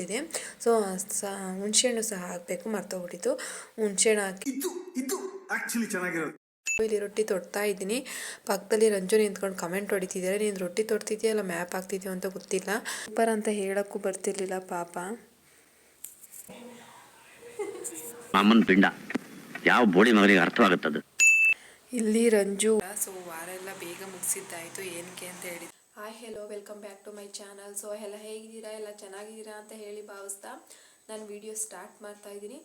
ಮಾಡ್ಕೊತಿದ್ದೆ so ಹುಣಸೆಹಣ್ಣು ಸಹ ಹಾಕಬೇಕು ಮರ್ತೋಗ್ಬಿಟ್ಟಿತ್ತು. ಹುಣಸೆಹಣ್ಣು ಹಾಕಿ ಇದು ಇದು ಆಕ್ಚುಲಿ ಚೆನ್ನಾಗಿರೋದು. ಇಲ್ಲಿ ರೊಟ್ಟಿ ತೊಡ್ತಾ ಇದ್ದೀನಿ. ಪಕ್ಕದಲ್ಲಿ ರಂಜು ನಿಂತ್ಕೊಂಡು ಕಮೆಂಟ್ ಹೊಡಿತಿದ್ದಾರೆ ನೀನು ರೊಟ್ಟಿ ತೊಡ್ತಿದ್ಯಾ ಅಲ್ಲ ಮ್ಯಾಪ್ ಹಾಕ್ತಿದ್ಯೋ ಅಂತ ಗೊತ್ತಿಲ್ಲ. ಸೂಪರ್ ಅಂತ ಹೇಳೋಕ್ಕೂ ಬರ್ತಿರ್ಲಿಲ್ಲ ಪಾಪ. ಮಾಮನ್ ಪಿಂಡ ಯಾವ ಬೋಳಿ ಮಗನಿಗೆ ಅರ್ಥವಾಗುತ್ತದೆ? ಇಲ್ಲಿ ರಂಜು ಸೊ ವಾರ ಎಲ್ಲ ಬೇಗ ಮುಗಿಸಿದ್ದಾಯ್ತು. ಏನಕ್ಕೆ ಅಂತ ಹೇಳಿ hi hello welcome back to my channel so ಎಲ್ಲ ಹೇಗಿದ್ದೀರಾ? ಎಲ್ಲ ಚೆನ್ನಾಗಿದ್ದೀರಾ ಅಂತ ಹೇಳಿ ಭಾವಿಸ್ತಾ ನಾನು ವಿಡಿಯೋ ಸ್ಟಾರ್ಟ್ ಮಾಡ್ತಾ ಇದ್ದೀನಿ.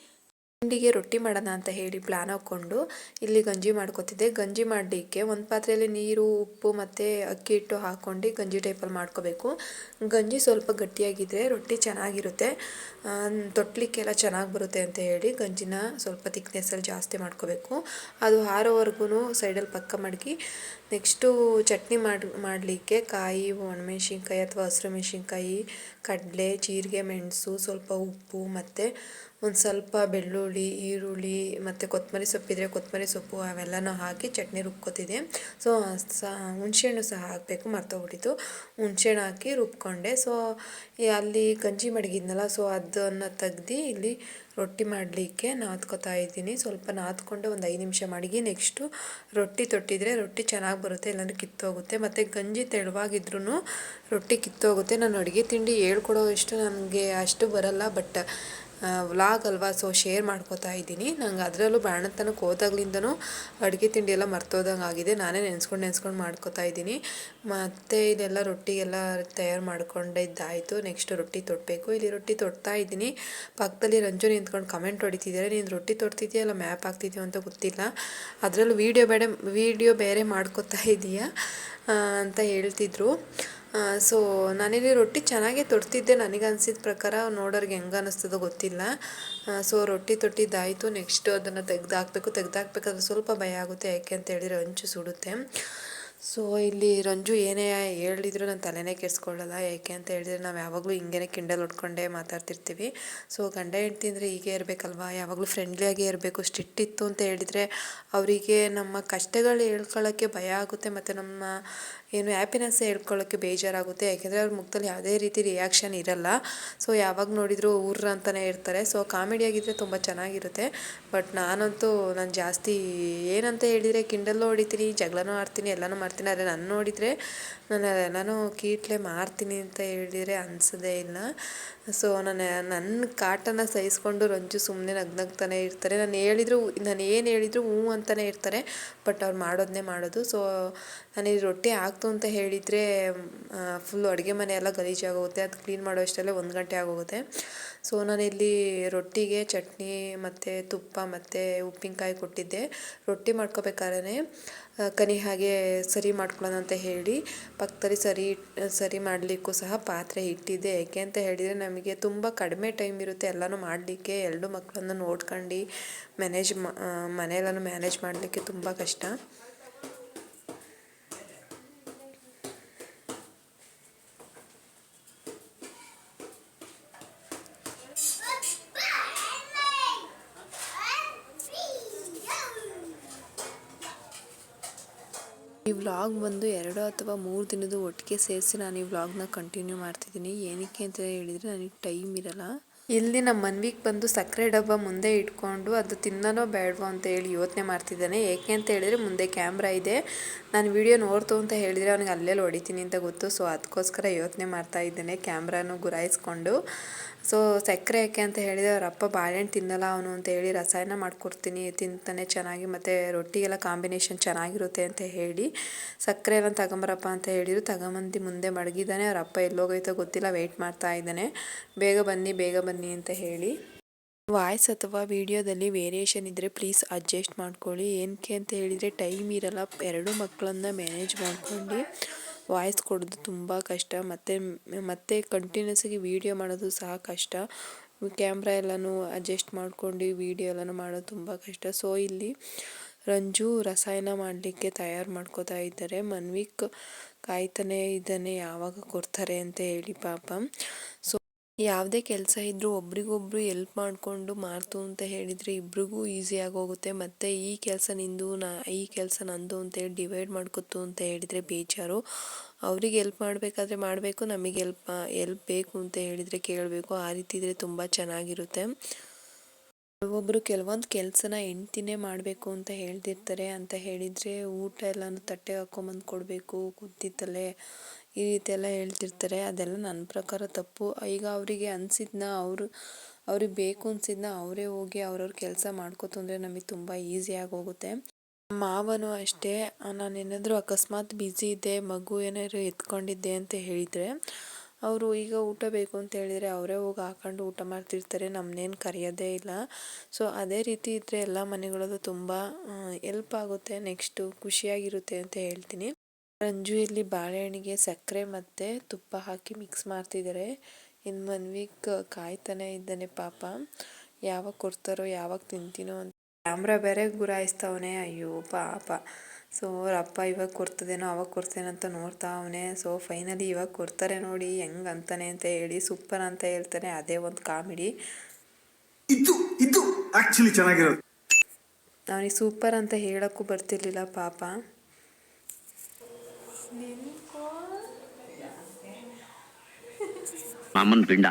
ತಿಂಡಿಗೆ ರೊಟ್ಟಿ ಮಾಡೋಣ ಅಂತ ಹೇಳಿ ಪ್ಲ್ಯಾನ್ ಹಾಕ್ಕೊಂಡು ಇಲ್ಲಿ ಗಂಜಿ ಮಾಡ್ಕೋತಿದ್ದೆ. ಗಂಜಿ ಮಾಡಲಿಕ್ಕೆ ಒಂದು ಪಾತ್ರೆಯಲ್ಲಿ ನೀರು, ಉಪ್ಪು ಮತ್ತು ಅಕ್ಕಿ ಹಿಟ್ಟು ಹಾಕ್ಕೊಂಡು ಗಂಜಿ ಟೈಪಲ್ಲಿ ಮಾಡ್ಕೋಬೇಕು. ಗಂಜಿ ಸ್ವಲ್ಪ ಗಟ್ಟಿಯಾಗಿದ್ದರೆ ರೊಟ್ಟಿ ಚೆನ್ನಾಗಿರುತ್ತೆ. ತೊಟ್ಟಲಿಕ್ಕೆಲ್ಲ ಚೆನ್ನಾಗಿ ಬರುತ್ತೆ ಅಂತ ಹೇಳಿ ಗಂಜಿನ ಸ್ವಲ್ಪ ತಿಕ್ನೆಸ್ಸಲ್ಲಿ ಜಾಸ್ತಿ ಮಾಡ್ಕೋಬೇಕು. ಅದು ಹಾರೋವರೆಗೂ ಸೈಡಲ್ಲಿ ಪಕ್ಕ ಮಡಗಿ ನೆಕ್ಸ್ಟು ಚಟ್ನಿ ಮಾಡಿ, ಮಾಡಲಿಕ್ಕೆ ಕಾಯಿ, ಒಣಮೆಣ್ಸಿನ್ಕಾಯಿ ಅಥವಾ ಹಸಿರು ಮೆಣಸಿನ್ಕಾಯಿ, ಕಡಲೆ, ಜೀರಿಗೆ, ಮೆಣಸು, ಸ್ವಲ್ಪ ಉಪ್ಪು ಮತ್ತು ಒಂದು ಸ್ವಲ್ಪ ಬೆಳ್ಳುಳ್ಳಿ, ಈರುಳ್ಳಿ ಮತ್ತು ಕೊತ್ತಂಬರಿ ಸೊಪ್ಪಿದ್ರೆ ಕೊತ್ತಂಬರಿ ಸೊಪ್ಪು ಅವೆಲ್ಲನೂ ಹಾಕಿ ಚಟ್ನಿ ರುಬ್ಕೊತಿದ್ದೆ. ಸೊ ಸಹ ಹುಣ್ಸೆಹಣ್ಣು ಸಹ ಹಾಕಬೇಕು, ಮರ್ತೋಗ್ಬಿಟ್ಟಿತ್ತು. ಹುಣಸೆಹಣ್ಣು ಹಾಕಿ ರುಬ್ಕೊಂಡೆ. ಸೊ ಅಲ್ಲಿ ಗಂಜಿ ಮಡಗಿದ್ನಲ್ಲ ಸೊ ಅದನ್ನು ತೆಗ್ದು ಇಲ್ಲಿ ರೊಟ್ಟಿ ಮಾಡಲಿಕ್ಕೆ ನಾದ್ಕೋತಾ ಇದ್ದೀನಿ. ಸ್ವಲ್ಪ ನಾದ್ಕೊಂಡು ಒಂದು ಐದು ನಿಮಿಷ ಮಡಗಿ ನೆಕ್ಸ್ಟು ರೊಟ್ಟಿ ತೊಟ್ಟಿದರೆ ರೊಟ್ಟಿ ಚೆನ್ನಾಗಿ ಬರುತ್ತೆ, ಇಲ್ಲಾಂದರೆ ಕಿತ್ತೋಗುತ್ತೆ. ಮತ್ತು ಗಂಜಿ ತೆಳುವಾಗಿದ್ರೂ ರೊಟ್ಟಿ ಕಿತ್ತೋಗುತ್ತೆ. ನಾನು ಅಡುಗೆ ತಿಂಡಿ ಹೇಳ್ಕೊಡೋ ಇಷ್ಟು ನನಗೆ ಅಷ್ಟು ಬರಲ್ಲ, ಬಟ್ ವ್ಲಾಗ್ ಅಲ್ವಾ ಸೊ ಶೇರ್ ಮಾಡ್ಕೋತಾ ಇದ್ದೀನಿ. ನಂಗೆ ಅದರಲ್ಲೂ ಬ್ಯಾಣತನಕ್ಕೆ ಹೋದಾಗ್ಲಿಂದನೂ ಅಡುಗೆ ತಿಂಡಿ ಎಲ್ಲ ಮರ್ತೋದಂಗೆ ಆಗಿದೆ. ನಾನೇ ನೆನೆಸ್ಕೊಂಡು ನೆನೆಸ್ಕೊಂಡು ಮಾಡ್ಕೋತಾ ಇದ್ದೀನಿ. ಮತ್ತು ಇದೆಲ್ಲ ರೊಟ್ಟಿಗೆಲ್ಲ ತಯಾರು ಮಾಡ್ಕೊಂಡಿದ್ದಾಯಿತು. ನೆಕ್ಸ್ಟ್ ರೊಟ್ಟಿ ತೊಟ್ಟಬೇಕು ಇಲ್ಲಿ ರೊಟ್ಟಿ ತೊಡ್ತಾ ಇದ್ದೀನಿ. ಪಕ್ಕದಲ್ಲಿ ರಂಜು ನಿಂತ್ಕೊಂಡು ಕಮೆಂಟ್ ಹೊಡಿತಿದ್ದಾರೆ ನೀನು ರೊಟ್ಟಿ ತೊಡ್ತಿದ್ಯಾ ಅಲ್ಲ ಮ್ಯಾಪ್ ಹಾಕ್ತಿದ್ಯೋ ಅಂತ ಗೊತ್ತಿಲ್ಲ. ಅದರಲ್ಲೂ ವೀಡಿಯೋ ಬೇಡ ವೀಡಿಯೋ ಬೇರೆ ಮಾಡ್ಕೋತಾ ಇದೆಯಾ ಅಂತ ಹೇಳ್ತಿದ್ರು. ಸೊ ನಾನಿಲ್ಲಿ ರೊಟ್ಟಿ ಚೆನ್ನಾಗೇ ತೊಡ್ತಿದ್ದೆ ನನಗೆ ಅನ್ಸಿದ ಪ್ರಕಾರ. ನೋಡೋರಿಗೆ ಹೆಂಗೆ ಅನ್ನಿಸ್ತದೋ ಗೊತ್ತಿಲ್ಲ ಸೊ ರೊಟ್ಟಿ ತೊಟ್ಟಿದ್ದಾಯಿತು. ನೆಕ್ಸ್ಟ್ ಅದನ್ನು ತೆಗ್ದು ಹಾಕಬೇಕು ತೆಗ್ದು ಹಾಕ್ಬೇಕಾದ್ರೆ ಸ್ವಲ್ಪ ಭಯ ಆಗುತ್ತೆ. ಯಾಕೆ ಅಂತ ಹೇಳಿದ್ರೆ ಹಂಚು ಸುಡುತ್ತೆ. ಸೊ ಇಲ್ಲಿ ರಂಜು ಏನೇ ಹೇಳಿದ್ರು ನಾನು ತಲೆನೇ ಕೆಡಿಸ್ಕೊಳ್ಳಲ್ಲ. ಯಾಕೆ ಅಂತ ಹೇಳಿದ್ರೆ ನಾವು ಯಾವಾಗಲೂ ಹಿಂಗೇನೆ ಕಿಂಡಲ್ ಹೊಡ್ಕೊಂಡೇ ಮಾತಾಡ್ತಿರ್ತೀವಿ. ಸೊ ಗಂಡ ಹೆಂಡ್ತಿ ಅಂದರೆ ಹೀಗೆ ಇರಬೇಕಲ್ವಾ? ಯಾವಾಗಲೂ ಫ್ರೆಂಡ್ಲಿಯಾಗೇ ಇರಬೇಕು. ಸ್ಟ್ರಿಕ್ಟ್ ಇತ್ತು ಅಂತ ಹೇಳಿದರೆ ಅವರಿಗೆ ನಮ್ಮ ಕಷ್ಟಗಳು ಹೇಳ್ಕೊಳ್ಳೋಕ್ಕೆ ಭಯ ಆಗುತ್ತೆ. ಮತ್ತು ನಮ್ಮ ಏನು ಹ್ಯಾಪಿನೆಸ್ ಹೇಳ್ಕೊಳ್ಳೋಕ್ಕೆ ಬೇಜಾರಾಗುತ್ತೆ. ಯಾಕೆಂದರೆ ಅವ್ರ ಮುಖದಲ್ಲಿ ಯಾವುದೇ ರೀತಿ ರಿಯಾಕ್ಷನ್ ಇರಲ್ಲ. ಸೊ ಯಾವಾಗ ನೋಡಿದರೂ ಊರ್ರ ಅಂತಲೇ ಇರ್ತಾರೆ ಸೊ ಕಾಮಿಡಿಯಾಗಿದ್ದರೆ ತುಂಬ ಚೆನ್ನಾಗಿರುತ್ತೆ. ಬಟ್ ನಾನಂತೂ ನಾನು ಜಾಸ್ತಿ ಏನಂತ ಹೇಳಿದರೆ ಕಿಂಡಲ್ಲೂ ಹೊಡಿತೀನಿ, ಜಗಳನೂ ಆಡ್ತೀನಿ, ಎಲ್ಲನೂ ಮಾಡ್ತೀನಿ. ಆದರೆ ನಾನು ನೋಡಿದರೆ ನಾನು ಎಲ್ಲನೂ ಕೀಟ್ಲೆ ಮಾಡ್ತೀನಿ ಅಂತ ಹೇಳಿದರೆ ಅನಿಸೋದೇ ಇಲ್ಲ. ಸೊ ನಾನು ನನ್ನ ಕಾಟನ ಸಹಿಸ್ಕೊಂಡು ರಂಜು ಸುಮ್ಮನೆ ನಗ್ನಗ್ತಾನೆ ಇರ್ತಾರೆ. ನಾನು ಹೇಳಿದ್ರು, ನಾನು ಏನು ಹೇಳಿದ್ರು ಹ್ಞೂ ಅಂತಲೇ ಇರ್ತಾರೆ, ಬಟ್ ಅವ್ರು ಮಾಡೋದನ್ನೇ ಮಾಡೋದು. ಸೊ ಈ ರೊಟ್ಟಿ ಹಾಕ್ತು ಅಂತ ಹೇಳಿದರೆ ಫುಲ್ಲು ಅಡುಗೆ ಮನೆ ಎಲ್ಲ ಗಲೀಜಾಗೋಗುತ್ತೆ ಅದು ಕ್ಲೀನ್ ಮಾಡೋ ಅಷ್ಟರಲ್ಲೇ ಒಂದು ಗಂಟೆ ಆಗೋಗುತ್ತೆ. ಸೊ ನಾನಿಲ್ಲಿ ರೊಟ್ಟಿಗೆ ಚಟ್ನಿ ಮತ್ತು ತುಪ್ಪ ಮತ್ತು ಉಪ್ಪಿನಕಾಯಿ ಕೊಟ್ಟಿದ್ದೆ. ರೊಟ್ಟಿ ಮಾಡ್ಕೋಬೇಕಾದ್ರೆ ಕನಿ ಹಾಗೆ ಸರಿ ಮಾಡ್ಕೊಳ್ಳೋಣ ಅಂತ ಹೇಳಿ ಪಕ್ಕದಲ್ಲಿ ಸರಿ ಸರಿ ಮಾಡಲಿಕ್ಕೂ ಸಹ ಪಾತ್ರೆ ಇಟ್ಟಿದ್ದೆ. ಯಾಕೆ ಅಂತ ಹೇಳಿದರೆ ನಮಗೆ ತುಂಬ ಕಡಿಮೆ ಟೈಮ್ ಇರುತ್ತೆ ಎಲ್ಲನೂ ಮಾಡಲಿಕ್ಕೆ. ಎರಡು ಮಕ್ಕಳನ್ನು ನೋಡ್ಕೊಂಡು ಮ್ಯಾನೇಜ್ ಮನೆಯೆಲ್ಲನೂ ಮ್ಯಾನೇಜ್ ಮಾಡಲಿಕ್ಕೆ ತುಂಬ ಕಷ್ಟ. ಈ ವ್ಲಾಗ್ ಬಂದು ಎರಡು ಅಥವಾ ಮೂರು ದಿನದ ಒಟ್ಟಿಗೆ ಸೇರಿಸಿ ನಾನು ಈ ವ್ಲಾಗ್ನ ಕಂಟಿನ್ಯೂ ಮಾಡ್ತಿದ್ದೀನಿ. ಏನಕ್ಕೆ ಅಂತ ಹೇಳಿದರೆ ನನಗೆ ಟೈಮ್ ಇರಲ್ಲ. ಇಲ್ಲಿ ನಮ್ಮ ಮನ್ವಿಗೆ ಬಂದು ಸಕ್ಕರೆ ಡಬ್ಬ ಮುಂದೆ ಇಟ್ಕೊಂಡು ಅದು ತಿನ್ನೋ ಬೇಡವೋ ಅಂತ ಹೇಳಿ ಯೋಚನೆ ಮಾಡ್ತಿದ್ದಾನೆ. ಏಕೆ ಅಂತ ಹೇಳಿದರೆ ಮುಂದೆ ಕ್ಯಾಮ್ರಾ ಇದೆ. ನಾನು ವಿಡಿಯೋ ನೋಡ್ತು ಅಂತ ಹೇಳಿದರೆ ಅವ್ನಿಗೆ ಅಲ್ಲೇ ಹೊಡಿತೀನಿ ಅಂತ ಗೊತ್ತು. ಸೊ ಅದಕ್ಕೋಸ್ಕರ ಯೋಚನೆ ಮಾಡ್ತಾ ಇದ್ದಾನೆ ಕ್ಯಾಮ್ರಾನು ಗುರಾಯಿಸ್ಕೊಂಡು. ಸೊ ಸಕ್ಕರೆ ಯಾಕೆ ಅಂತ ಹೇಳಿದರೆ ಅವ್ರ ಅಪ್ಪ ಬಾಳೆಹಣ್ಣು ತಿನ್ನಲ್ಲ ಅವನು ಅಂತ ಹೇಳಿ ರಸಾಯನ ಮಾಡಿಕೊಡ್ತೀನಿ, ತಿಂತಾನೆ ಚೆನ್ನಾಗಿ, ಮತ್ತು ರೊಟ್ಟಿಗೆಲ್ಲ ಕಾಂಬಿನೇಷನ್ ಚೆನ್ನಾಗಿರುತ್ತೆ ಅಂತ ಹೇಳಿ ಸಕ್ಕರೆ ಎಲ್ಲ ತಗೊಂಬರಪ್ಪ ಅಂತ ಹೇಳಿದ್ರು. ತಗೊಂಬಂದು ಮುಂದೆ ಮಡಗಿದ್ದಾನೆ, ಅವ್ರ ಅಪ್ಪ ಎಲ್ಲೋಗೈತೋ ಗೊತ್ತಿಲ್ಲ ವೆಯ್ಟ್ ಮಾಡ್ತಾ ಇದ್ದಾನೆ. ಬೇಗ ಬನ್ನಿ ಬೇಗ ಬನ್ನಿ ಅಂತ ಹೇಳಿ. ವಾಯ್ಸ್ ಅಥವಾ ವಿಡಿಯೋದಲ್ಲಿ ವೇರಿಯೇಷನ್ ಇದ್ದರೆ ಪ್ಲೀಸ್ ಅಡ್ಜಸ್ಟ್ ಮಾಡ್ಕೊಳ್ಳಿ. ಏನಕ್ಕೆ ಅಂತ ಹೇಳಿದರೆ ಟೈಮ್ ಇರಲ್ಲ, ಎರಡು ಮಕ್ಕಳನ್ನ ಮ್ಯಾನೇಜ್ ಮಾಡ್ಕೊಂಡು ವಾಯ್ಸ್ ಕೊಡೋದು ತುಂಬ ಕಷ್ಟ. ಮತ್ತು, ಮತ್ತೆ ಕಂಟಿನ್ಯೂಸಾಗಿ ವೀಡಿಯೋ ಮಾಡೋದು ಸಹ ಕಷ್ಟ. ಕ್ಯಾಮ್ರಾ ಎಲ್ಲನೂ ಅಡ್ಜಸ್ಟ್ ಮಾಡ್ಕೊಂಡು ವೀಡಿಯೋ ಎಲ್ಲನೂ ಮಾಡೋದು ತುಂಬ ಕಷ್ಟ. ಸೊ ಇಲ್ಲಿ ರಂಜು ರಸಾಯನ ಮಾಡಲಿಕ್ಕೆ ತಯಾರು ಮಾಡ್ಕೋತಾ ಇದ್ದಾರೆ. ಮನ್ವಿಕ್ ಕಾಯ್ತಾನೆ ಇದ್ದಾನೆ ಯಾವಾಗ ಕೊಡ್ತಾರೆ ಅಂತ ಹೇಳಿ ಪಾಪ. ಸೊ ಯಾವುದೇ ಕೆಲಸ ಇದ್ದರೂ ಒಬ್ರಿಗೊಬ್ರು ಎಲ್ಪ್ ಮಾಡಿಕೊಂಡು ಮಾಡ್ತು ಅಂತ ಹೇಳಿದರೆ ಇಬ್ರಿಗೂ ಈಸಿಯಾಗಿ ಆಗೋಗುತ್ತೆ. ಮತ್ತು ಈ ಕೆಲಸ ನಿಂದು, ನಾ, ಈ ಕೆಲಸ ನಂದು ಅಂತೇಳಿ ಡಿವೈಡ್ ಮಾಡ್ಕೊತು ಅಂತ ಹೇಳಿದರೆ ಬೇಜಾರು. ಅವ್ರಿಗೆ ಎಲ್ಪ್ ಮಾಡಬೇಕಾದ್ರೆ ಮಾಡಬೇಕು, ನಮಗೆ ಎಲ್ಪ್ ಎಲ್ಪ್ ಬೇಕು ಅಂತ ಹೇಳಿದರೆ ಕೇಳಬೇಕು. ಆ ರೀತಿ ಇದ್ದರೆ ತುಂಬ ಚೆನ್ನಾಗಿರುತ್ತೆ. ಕೆಲವೊಬ್ಬರು ಕೆಲವೊಂದು ಕೆಲಸನ ಹೆಂಡ್ತಿನೇ ಮಾಡಬೇಕು ಅಂತ ಹೇಳ್ತಿರ್ತಾರೆ ಅಂತ ಹೇಳಿದರೆ ಊಟ ಎಲ್ಲನೂ ತಟ್ಟೆ ಹಾಕ್ಕೊಂಬಂದು ಕೊಡಬೇಕು ಕುದ್ದಿತ್ತಲ್ಲೇ ಈ ರೀತಿ ಎಲ್ಲ ಹೇಳ್ತಿರ್ತಾರೆ. ಅದೆಲ್ಲ ನನ್ನ ಪ್ರಕಾರ ತಪ್ಪು. ಈಗ ಅವರಿಗೆ ಅನಿಸಿದ್ನ ಅವರು, ಅವ್ರಿಗೆ ಬೇಕು ಅನ್ಸಿದ್ನ ಅವರೇ ಹೋಗಿ ಅವ್ರವ್ರ ಕೆಲಸ ಮಾಡ್ಕೋತಂದ್ರೆ ನಮಗೆ ತುಂಬ ಈಸಿಯಾಗಿ ಹೋಗುತ್ತೆ ಮಾವನು ಅಷ್ಟೇ. ನಾನು ಏನಾದರೂ ಅಕಸ್ಮಾತ್ ಬ್ಯುಸಿ ಇದ್ದೆ, ಮಗು ಏನಾದ್ರು ಎತ್ಕೊಂಡಿದ್ದೆ ಅಂತ ಹೇಳಿದರೆ, ಅವರು ಈಗ ಊಟ ಬೇಕು ಅಂತ ಹೇಳಿದರೆ ಅವರೇ ಹೋಗಿ ಹಾಕೊಂಡು ಊಟ ಮಾಡ್ತಿರ್ತಾರೆ. ನಮ್ಮನ್ನೇನು ಕರೆಯೋದೇ ಇಲ್ಲ. ಸೊ ಅದೇ ರೀತಿ ಇದ್ದರೆ ಎಲ್ಲ ಮನೆಗಳಲ್ಲೂ ತುಂಬ ಎಲ್ಪ್ ಆಗುತ್ತೆ. ನೆಕ್ಸ್ಟು ಖುಷಿಯಾಗಿರುತ್ತೆ ಅಂತ ಹೇಳ್ತೀನಿ. ರಂಜು ಇಲ್ಲಿ ಬಾಳೆಹಣ್ಣಿಗೆ ಸಕ್ಕರೆ ಮತ್ತು ತುಪ್ಪ ಹಾಕಿ ಮಿಕ್ಸ್ ಮಾಡ್ತಿದ್ದಾರೆ ಇನ್ನು ವೀಕ್ ಕಾಯ್ತಾನೆ ಇದ್ದಾನೆ ಪಾಪ. ಯಾವಾಗ ಕೊಡ್ತಾರೋ ಯಾವಾಗ ತಿಂತೀನೋ ಅಂತ. ಕ್ಯಾಮ್ರಾ ಬೇರೆ ಗುರಾಯಿಸ್ತಾವನೆ. ಅಯ್ಯೋ ಪಾಪ. ಸೊ ಅವ್ರ ಅಪ್ಪ ಇವಾಗ ಕೊಡ್ತದೇನೋ ಅವಾಗ ಕೊಡ್ತೇನೋ ಅಂತ ನೋಡ್ತಾ ಅವನೇ. ಸೊ ಫೈನಲಿ ಇವಾಗ ಕೊಡ್ತಾರೆ ನೋಡಿ ಹೆಂಗ್ ಅಂತಾನೆ ಅಂತ ಹೇಳಿ ಸೂಪರ್ ಅಂತ ಹೇಳ್ತಾನೆ. ಅದೇ ಒಂದು ಕಾಮಿಡಿ. ಇದು ಇದು ಆಕ್ಚುಲಿ ಚೆನ್ನಾಗಿರೋದು. ಅವನಿಗೆ ಸೂಪರ್ ಅಂತ ಹೇಳೋಕ್ಕೂ ಬರ್ತಿರ್ಲಿಲ್ಲ ಪಾಪ. ಮಾಮನ್ ಪಿಂಡ.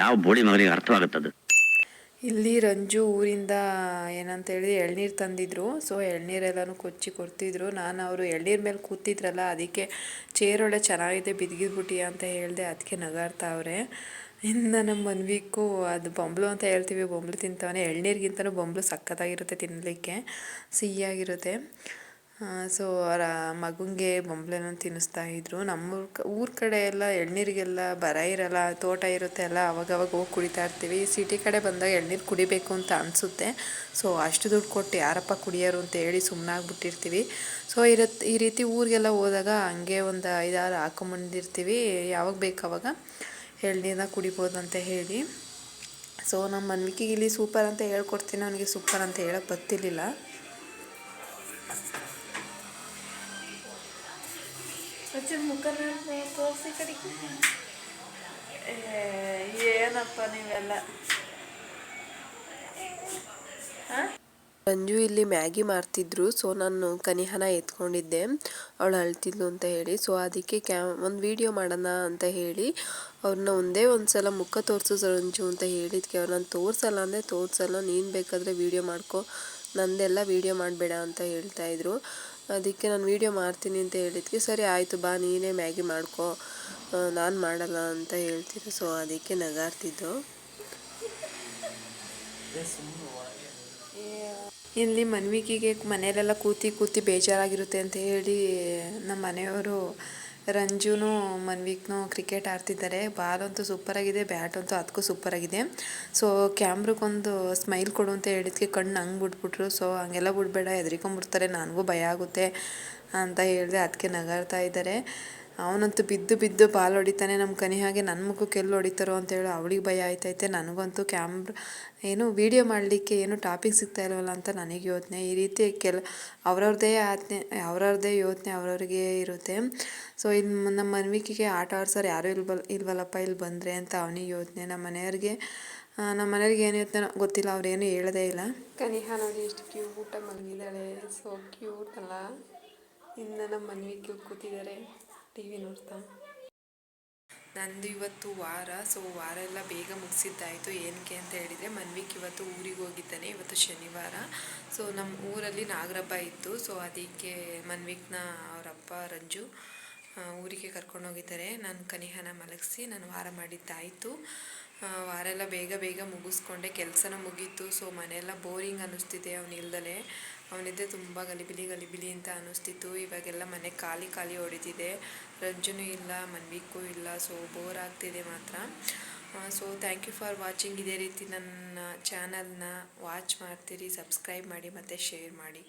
ಯಾವ ಬೋಳಿ ಮಗನಿಗೆ ಅರ್ಥವಾಗುತ್ತದು ಇಲ್ಲಿ ರಂಜು ಊರಿಂದ ಏನಂತ ಹೇಳಿ ಎಳ್ನೀರು ತಂದಿದ್ರು. ಸೊ ಎಳ್ನೀರೆಲ್ಲನೂ ಕೊಚ್ಚಿ ಕೊಡ್ತಿದ್ರು. ನಾನು ಅವರು ಎಳ್ನೀರ ಮೇಲೆ ಕೂತಿದ್ರಲ್ಲ, ಅದಕ್ಕೆ ಚೇರ್ ಒಳ್ಳೆ ಚೆನ್ನಾಗಿದೆ ಬಿದ್ಗಿದ್ಬಿಟ್ಟಿ ಅಂತ ಹೇಳಿದೆ ಅದಕ್ಕೆ ನಗಾಡ್ತಾವ್ರೆ ಇನ್ನು ನಮ್ಮ ಮನ್ವಿಕು ಅದು ಬೊಂಬ್ಲು ಅಂತ ಹೇಳ್ತೀವಿ ಬೊಂಬ್ಲು ತಿಂತವನೆ ಎಳ್ನೀರಿಗಿಂತಲೂ ಬೊಂಬಲು ಸಖತ್ತಾಗಿರುತ್ತೆ ತಿನ್ನಲಿಕ್ಕೆ ಸಿಹಿಯಾಗಿರುತ್ತೆ. ಸೊ ಅವರ ಮಗುಂಗೆ ಬೊಂಬ್ಲೆನ ತಿನ್ನಿಸ್ತಾ ಇದ್ರು. ನಮ್ಮ ಊರ ಕಡೆ ಎಲ್ಲ ಎಳ್ನೀರಿಗೆಲ್ಲ ಬರ ಇರಲ್ಲ, ತೋಟ ಇರುತ್ತೆ ಎಲ್ಲ ಅವಾಗವಾಗ ಹೋಗಿ ಕುಡಿತಾ ಇರ್ತೀವಿ. ಸಿಟಿ ಕಡೆ ಬಂದಾಗ ಎಳ್ನೀರು ಕುಡಿಬೇಕು ಅಂತ ಅನಿಸುತ್ತೆ. ಸೊ ಅಷ್ಟು ದುಡ್ಡು ಕೊಟ್ಟು ಯಾರಪ್ಪ ಕುಡಿಯೋರು ಅಂತ ಹೇಳಿ ಸುಮ್ಮನಾಗ್ಬಿಟ್ಟಿರ್ತೀವಿ ಸೊ ಇರತ್, ಈ ರೀತಿ ಊರಿಗೆಲ್ಲ ಹೋದಾಗ ಹಂಗೆ ಒಂದು ಐದಾರು ಹಾಕೊಂಬಂದಿರ್ತೀವಿ. ಯಾವಾಗ ಬೇಕು ಅವಾಗ ಎಳ್ನೀರನ್ನ ಕುಡಿಬೋದು ಅಂತ ಹೇಳಿ. ಸೊ ನಮ್ಮ ಮನ್ವಿಕಿಗೆ ಇಲ್ಲಿ ಸೂಪರ್ ಅಂತ ಹೇಳ್ಕೊಡ್ತೀನಿ. ಅವನಿಗೆ ಸೂಪರ್ ಅಂತ ಹೇಳಕ್ಕೆ ಗೊತ್ತಿರಲಿಲ್ಲ ಮುಖನ ತೋರಿಸಿ ಕಡೆಗೆ ಏನಪ್ಪ ನೀವೆಲ್ಲ ಮಂಜು ಇಲ್ಲಿ ಮ್ಯಾಗಿ ಮಾಡ್ತಿದ್ರು ಸೊ ನಾನು ಕನಿಹನ ಎತ್ಕೊಂಡಿದ್ದೆ. ಅವಳು ಅಳ್ತಿದ್ಲು ಅಂತ ಹೇಳಿ. ಸೊ ಅದಕ್ಕೆ ಕ್ಯಾ ಒಂದು ವಿಡಿಯೋ ಮಾಡೋಣ ಅಂತ ಹೇಳಿ. ಅವ್ರನ್ನ ಒಂದೇ ಒಂದು ಸಲ ಮುಖ ತೋರಿಸು ರಂಜು ಅಂತ ಹೇಳಿದ್ಕೆ. ಅವ್ರು ನಾನು ತೋರಿಸಲ್ಲ ಅಂದರೆ ತೋರಿಸಲ್ಲ ನೀನು ಬೇಕಾದರೆ ವೀಡಿಯೋ ಮಾಡ್ಕೊ. ನಂದೆಲ್ಲ ವಿಡಿಯೋ ಮಾಡಬೇಡ ಅಂತ ಹೇಳ್ತಾ ಇದ್ರು. ಅದಕ್ಕೆ ನಾನು ವೀಡಿಯೋ ಮಾಡ್ತೀನಿ ಅಂತ ಹೇಳಿದ್ಕೆ, ಸರಿ ಆಯಿತು ಬಾ, ನೀನೇ ಮ್ಯಾಗಿ ಮಾಡ್ಕೋ ನಾನು ಮಾಡಲ್ಲ ಅಂತ ಹೇಳ್ತಿದ್ದೆ ಸೊ ಅದಕ್ಕೆ ನಗಾಡ್ತಿದ್ದು. ಇಲ್ಲಿ ಮನ್ವಿಕಿಗೆ ಮನೆಯಲ್ಲೆಲ್ಲ ಕೂತಿ ಕೂತಿ ಬೇಜಾರಾಗಿರುತ್ತೆ ಅಂತ ಹೇಳಿ ನಮ್ಮ ಮನೆಯವರು ರಂಜುನು ಮನ್ವಿಕ್ನು ಕ್ರಿಕೆಟ್ ಆಡ್ತಿದ್ದಾರೆ. ಬಾಲ್ ಅಂತೂ ಸೂಪರಾಗಿದೆ, ಬ್ಯಾಟ್ ಅಂತೂ ಅದಕ್ಕೂ ಸೂಪರಾಗಿದೆ. ಸೊ, ಕ್ಯಾಮ್ರಕ್ಕೊಂದು ಸ್ಮೈಲ್ ಕೊಡು ಅಂತ ಹೇಳಿದ್ಕೆ ಕಣ್ಣು ಹಂಗೆ ಬಿಟ್ಬಿಟ್ರು. ಸೊ, ಹಂಗೆಲ್ಲ ಬಿಡಬೇಡ ಹೆದ್ರಿಕೊಂಬಿಡ್ತಾರೆ ನನಗೂ ಭಯ ಆಗುತ್ತೆ ಅಂತ ಹೇಳಿದೆ, ಅದಕ್ಕೆ ನಗಾಡ್ತಾ ಇದ್ದಾರೆ. ಅವನಂತೂ ಬಿದ್ದು ಬಿದ್ದು ಬಾಲ್ ಹೊಡಿತಾನೆ. ನಮ್ಮ ಕನಿ ಹಾಗೆ ನನ್ನ ಮುಖಕ್ಕೆ ಎಲ್ಲಿ ಹೊಡಿತಾರೋ ಅಂತೇಳಿ ಅವಳಿಗೆ ಭಯ ಆಯ್ತೈತೆ. ನನಗಂತೂ ಕ್ಯಾಮ್ರ, ಏನು ವೀಡಿಯೋ ಮಾಡಲಿಕ್ಕೆ ಏನು ಟಾಪಿಕ್ ಸಿಗ್ತಾ ಇಲ್ವಲ್ಲ ಅಂತ ನನಗೆ ಯೋಚನೆ. ಈ ರೀತಿ ಕೆಲ ಅವ್ರವ್ರದ್ದೇ ಆತ್ನೆ ಅವ್ರವ್ರದ್ದೇ ಯೋಚನೆ ಅವ್ರವ್ರಿಗೆ ಇರುತ್ತೆ. ಸೊ ಇಲ್ಲಿ ನಮ್ಮ ಮನ್ವಿಕಿಗೆ ಆಟ ಆಡ್ಸೋರು ಯಾರೂ ಇಲ್ಬಲ್ ಇಲ್ವಲ್ಲಪ್ಪ ಇಲ್ಲಿ ಬಂದರೆ ಅಂತ ಅವನಿಗೆ ಯೋಚನೆ. ನಮ್ಮ ಮನೆಯವ್ರಿಗೆ ನಮ್ಮ ಮನೆಯವ್ರಿಗೆ ಏನು ಯೋಚನೆ ಗೊತ್ತಿಲ್ಲ. ಅವ್ರೇನು ಹೇಳೋದೇ ಇಲ್ಲ. ಕನಿಹಾ ನೋಡಿ ಎಷ್ಟು ಕ್ಯೂಟ್ ಮಲಗಿದ್ದಾಳೆ. ಸೊ ಕ್ಯೂಟ್ ಅಲ್ಲ. ಇನ್ನು ನಮ್ಮ ಮನ್ವಿಗೆ ಕೂತಿದ್ದಾರೆ ಟಿ ವಿ ನೋಡ್ತಾ. ನಂದು ಇವತ್ತು ವಾರ, ಸೊ ವಾರ ಎಲ್ಲ ಬೇಗ ಮುಗಿಸಿದ್ದಾಯಿತು. ಏನಕ್ಕೆ ಅಂತ ಹೇಳಿದರೆ, ಮನ್ವಿಕ್ ಇವತ್ತು ಊರಿಗೆ ಹೋಗಿದ್ದಾನೆ, ಇವತ್ತು ಶನಿವಾರ. ಸೊ ನಮ್ಮ ಊರಲ್ಲಿ ನಾಗರಬ್ಬ ಇತ್ತು. ಸೊ ಅದಕ್ಕೆ ಮನ್ವಿಕ್ನ ಅವರಪ್ಪ ರಂಜು ಊರಿಗೆ ಕರ್ಕೊಂಡೋಗಿದ್ದಾರೆ. ನಾನು ಕನಿಹನ ಮಲಗಿಸಿ, ನಾನು ವಾರ ಮಾಡಿದ್ದಾಯಿತು. ವಾರ ಎಲ್ಲ ಬೇಗ ಬೇಗ ಮುಗಿಸ್ಕೊಂಡೆ. ಕೆಲಸನ ಮುಗೀತು. ಸೊ ಮನೆಯೆಲ್ಲ ಬೋರಿಂಗ್ ಅನ್ನಿಸ್ತಿದೆ ಅವನಿಲ್ದಲೆ ಅವನಿದ್ದೆ ತುಂಬ ಗಲಿಬಿಲಿ ಗಲಿಬಿಲಿ ಅಂತ ಅನ್ನಿಸ್ತಿತ್ತು. ಇವಾಗೆಲ್ಲ ಮನೆ ಖಾಲಿ ಖಾಲಿ ಹೊಡಿತಿದೆ ರಂಜನೂ ಇಲ್ಲ, ಮನ್ವಿಕೂ ಇಲ್ಲ. ಸೊ ಬೋರ್ ಆಗ್ತಿದೆ ಮಾತ್ರ. So thank you for watching ಇದೇ ರೀತಿ ನನ್ನ ಚಾನಲ್ನ ವಾಚ್ ಮಾಡ್ತೀರಿ ಸಬ್ಸ್ಕ್ರೈಬ್ ಮಾಡಿ, ಮತ್ತು ಶೇರ್ ಮಾಡಿ.